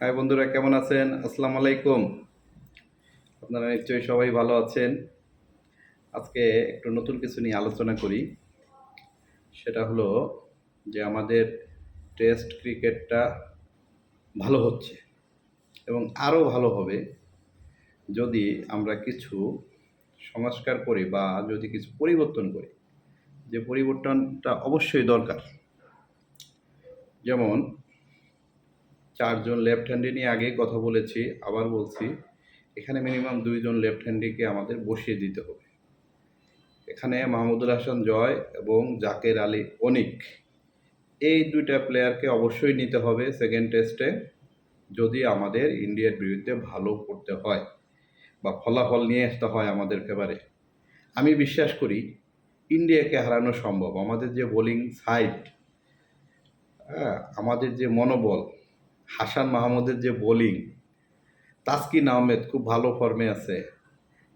High বন্ধুরা, কেমন আছেন? আসসালামু আলাইকুম। আপনারা নিশ্চয়ই সবাই ভালো আছেন। আজকে একটু নতুন কিছু নিয়ে আলোচনা করি। সেটা হলো যে আমাদের টেস্ট ক্রিকেটটা ভালো হচ্ছে এবং আরও ভালো হবে যদি আমরা কিছু সংস্কার করি বা যদি কিছু পরিবর্তন করি। যে পরিবর্তনটা অবশ্যই দরকার। যেমন চারজন লেফট হ্যান্ডি নিয়ে আগেই কথা বলেছি, আবার বলছি, এখানে মিনিমাম দুইজন লেফট হ্যান্ডিকে আমাদের বসিয়ে দিতে হবে। এখানে মাহমুদুল হাসান জয় এবং জাকের আলী অনিক, এই দুইটা প্লেয়ারকে অবশ্যই নিতে হবে সেকেন্ড টেস্টে যদি আমাদের ইন্ডিয়ার বিরুদ্ধে ভালো করতে হয় বা ফলাফল নিয়ে আসতে হয় আমাদের ফেভারে আমি বিশ্বাস করি ইন্ডিয়াকে হারানো সম্ভব। আমাদের যে বোলিং সাইড হ্যাঁ আমাদের যে মনোবল হাসান মাহমুদের যে বোলিং, তাসকিন আহমেদ খুব ভালো ফর্মে আছে।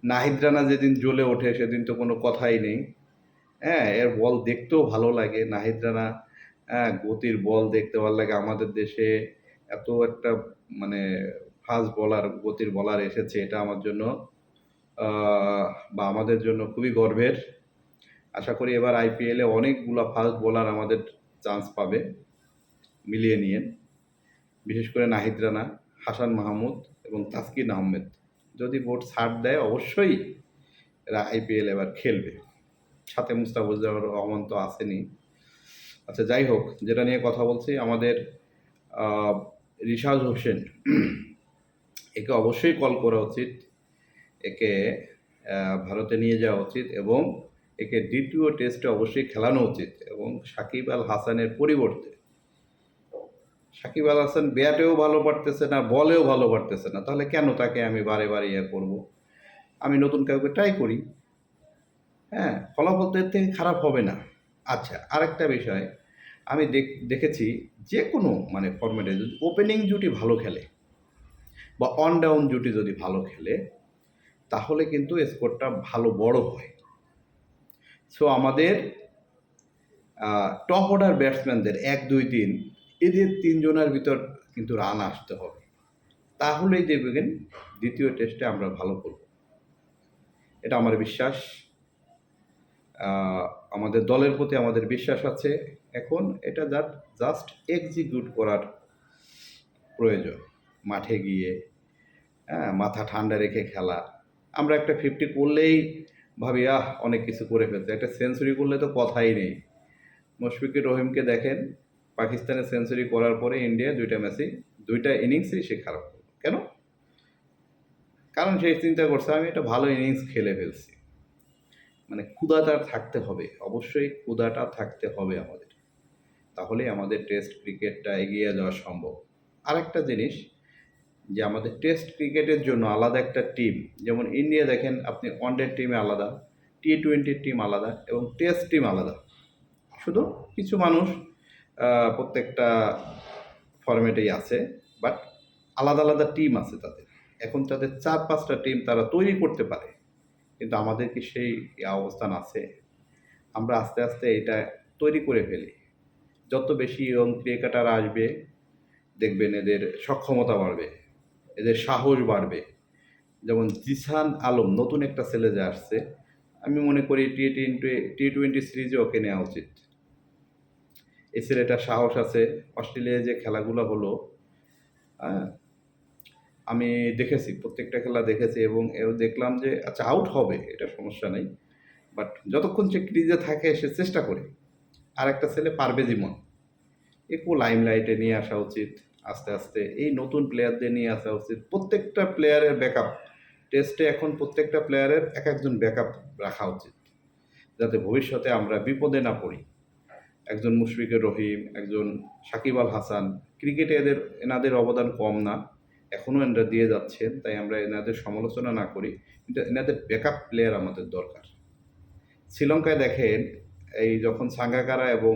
নাহিদ রানা যেদিন জ্বলে ওঠে, সেদিন তো কোনো কথাই নেই। হ্যাঁ এর বল দেখতেও ভালো লাগে। নাহিদ রানা হ্যাঁ গতির বল দেখতে ভালো লাগে। আমাদের দেশে এত একটা মানে ফাস্ট বলার গতির বলার এসেছে, এটা আমার জন্য বা আমাদের জন্য খুবই গর্বের। আশা করি এবার আইপিএলে অনেকগুলো ফাস্ট বোলার আমাদের চান্স পাবে, মিলিয়ে নিয়ে। বিশেষ করে নাহিদ রানা, হাসান মাহমুদ এবং তাসকিন আহমেদ। যদি বোর্ড ছাড় দেয়, অবশ্যই এরা আইপিএল এবার খেলবে। সাথে মুস্তাফিজুর রহমান তো আসেনি। আচ্ছা যাই হোক, যেটা নিয়ে কথা বলছি, আমাদের রিশাদ হোসেন। একে অবশ্যই কল করা উচিত। একে ভারতে নিয়ে যাওয়া উচিত এবং একে দ্বিতীয় টেস্টে অবশ্যই খেলানো উচিত এবং সাকিব আল হাসানের পরিবর্তে সাকিব আল হাসান ব্যাটেও ভালো পারতেছে না, বলেও ভালো পারতেছে না। তাহলে কেন তাকে আমি বারে বারে ইয়ে করব? আমি নতুন কাউকে ট্রাই করি। হ্যাঁ ফলাফল তো এর থেকে খারাপ হবে না। আচ্ছা আরেকটা বিষয়। আমি দেখ- দেখেছি যে কোনো মানে ফর্মেটে যদি ওপেনিং জুটি ভালো খেলে বা অন ডাউন জুটি যদি ভালো খেলে, তাহলে কিন্তু স্কোরটা ভালো বড় হয়। সো আমাদের টপ অর্ডার ব্যাটসম্যানদের এক, দুই, তিন এদের তিনজনের ভিতর কিন্তু রান আসতে হবে। তাহলেই দেখবেন দ্বিতীয় টেস্টে আমরা ভালো করব। এটা আমার বিশ্বাস। আমাদের দলের প্রতি আমাদের বিশ্বাস আছে। এখন এটা জাস্ট এক্সিকিউট করার প্রয়োজন। মাঠে গিয়ে হ্যাঁ মাথা ঠান্ডা রেখে খেলা। আমরা একটা ফিফটি করলেই ভাবি, আহ, অনেক কিছু করে ফেলছে। একটা সেঞ্চুরি করলে তো কথাই নেই। মুশফিকুর রহিমকে দেখেন পাকিস্তানে সেঞ্চুরি করার পরে ইন্ডিয়া দুইটা ম্যাচেই, দুইটা ইনিংসই সে খারাপ করল। কেন? কারণ সে চিন্তা করছে, আমি একটা ভালো ইনিংস খেলে ফেলছি। মানে ক্ষুদাটা থাকতে হবে, অবশ্যই ক্ষুদাটা থাকতে হবে আমাদের। তাহলে আমাদের টেস্ট ক্রিকেটটা এগিয়ে যাওয়া সম্ভব। আরেকটা জিনিস, যে আমাদের টেস্ট ক্রিকেটের জন্য আলাদা একটা টিম, যেমন ইন্ডিয়া দেখেন, আপনি ওয়ানডে টিমে আলাদা, টি টোয়েন্টির টিম আলাদা এবং টেস্ট টিম আলাদা। শুধু কিছু মানুষ প্রত্যেকটা ফরম্যাটেই আছে বাট আলাদা আলাদা টিম আছে তাদের। এখন তাদের চার পাঁচটা টিম তারা তৈরি করতে পারে। কিন্তু আমাদের কি সেই অবস্থান আছে? আমরা আস্তে আস্তে এটা তৈরি করে ফেলি। যত বেশি ইয়ং ক্রিকেটার আসবে, দেখবেন এদের সক্ষমতা বাড়বে, এদের সাহস বাড়বে। যেমন জিসান আলম, নতুন একটা ছেলে যে আসছে, আমি মনে করি টি টোয়েন্টি টি টোয়েন্টি সিরিজে ওকে নেওয়া উচিত। এই ছেলেটার সাহস আছে। অস্ট্রেলিয়ায় যে খেলাগুলো হলো হ্যাঁ আমি দেখেছি, প্রত্যেকটা খেলা দেখেছি এবং এও দেখলাম যে আচ্ছা আউট হবে, এটা সমস্যা নেই। বাট যতক্ষণ সে ক্রিজে থাকে, সে চেষ্টা করে। আর একটা ছেলে পারবে জীবন। একটু লাইমলাইটে নিয়ে আসা উচিত, আস্তে আস্তে। এই নতুন প্লেয়ারদের নিয়ে আসা উচিত। প্রত্যেকটা প্লেয়ারের ব্যাকআপ টেস্টে এখন প্রত্যেকটা প্লেয়ারের এক একজন ব্যাকআপ রাখা উচিত। যাতে ভবিষ্যতে আমরা বিপদে না পড়ি। একজন মুশফিকুর রহিম, একজন সাকিব আল হাসান, ক্রিকেটে এদের, এনাদের অবদান কম না এখনও এনারা দিয়ে যাচ্ছেন, তাই আমরা এনাদের সমালোচনা না করি। কিন্তু এনাদের ব্যাকআপ প্লেয়ার আমাদের দরকার। শ্রীলঙ্কায় দেখেন, এই যখন সাঙ্গাকারা এবং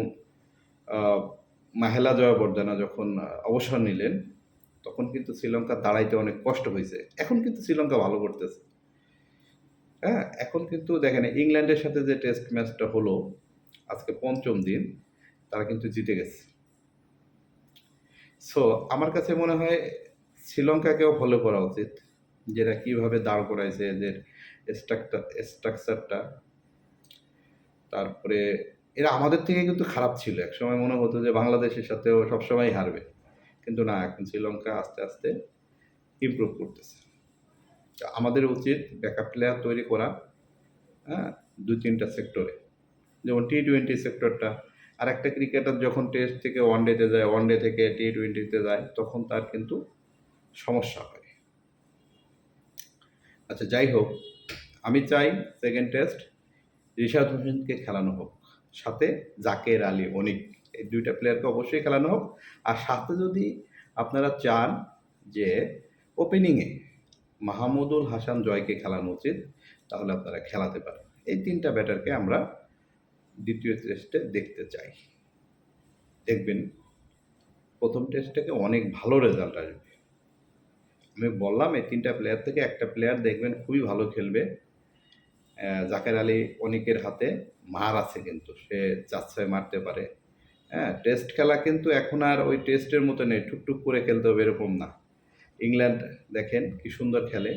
মাহেলা জয়াবর্ধনা যখন অবসর নিলেন, তখন কিন্তু শ্রীলঙ্কা দাঁড়াইতে অনেক কষ্ট হয়েছে। এখন কিন্তু শ্রীলঙ্কা ভালো করতেছে। হ্যাঁ এখন কিন্তু দেখেন, ইংল্যান্ডের সাথে যে টেস্ট ম্যাচটা হলো আজকে পঞ্চম দিন, তারা কিন্তু জিতে গেছে। সো আমার কাছে মনে হয় শ্রীলঙ্কাকেও ফলো করা উচিত যেটা কীভাবে দাঁড় করাইছে, এদের স্ট্রাকচার স্ট্রাকচারটা তারপরে এরা আমাদের থেকে কিন্তু খারাপ ছিল। একসময় মনে হতো যে বাংলাদেশের সাথেও সবসময় হারবে। কিন্তু না, এখন শ্রীলঙ্কা আস্তে আস্তে ইমপ্রুভ করতেছে। আমাদের উচিত ব্যাকআপ প্লেয়ার তৈরি করা হ্যাঁ দু তিনটা সেক্টরে যেমন টি টোয়েন্টি সেক্টরটা আর একটা ক্রিকেটার যখন টেস্ট থেকে ওয়ান ডেতে যায় ওয়ান ডে থেকে টি টোয়েন্টিতে যায়, তখন তার কিন্তু সমস্যা হয়। আচ্ছা যাই হোক, আমি চাই সেকেন্ড টেস্ট রিশাদ হোসেনকে খেলানো হোক, সাথে জাকের আলী, অনিক, এই দুইটা প্লেয়ারকে অবশ্যই খেলানো হোক, আর সাথে যদি আপনারা চান যে ওপেনিংয়ে মাহমুদুল হাসান জয়কে খেলানো উচিত, তাহলে আপনারা খেলাতে পারেন। এই তিনটা ব্যাটারকে আমরা দ্বিতীয় টেস্টে দেখতে চাই। দেখবেন প্রথম টেস্ট থেকে অনেক ভালো রেজাল্ট আসবে। আমি বললাম, এই তিনটা প্লেয়ার থেকে একটা প্লেয়ার দেখবেন খুবই ভালো খেলবে। জাকের আলী অনেকের হাতে মার আছে কিন্তু, সে চার চাচ্ছায় মারতে পারে। হ্যাঁ টেস্ট খেলা কিন্তু এখন আর ওই টেস্টের মতো নেই টুকটুক করে খেলতে হবে এরকম না। ইংল্যান্ড দেখেন কি সুন্দর খেলে।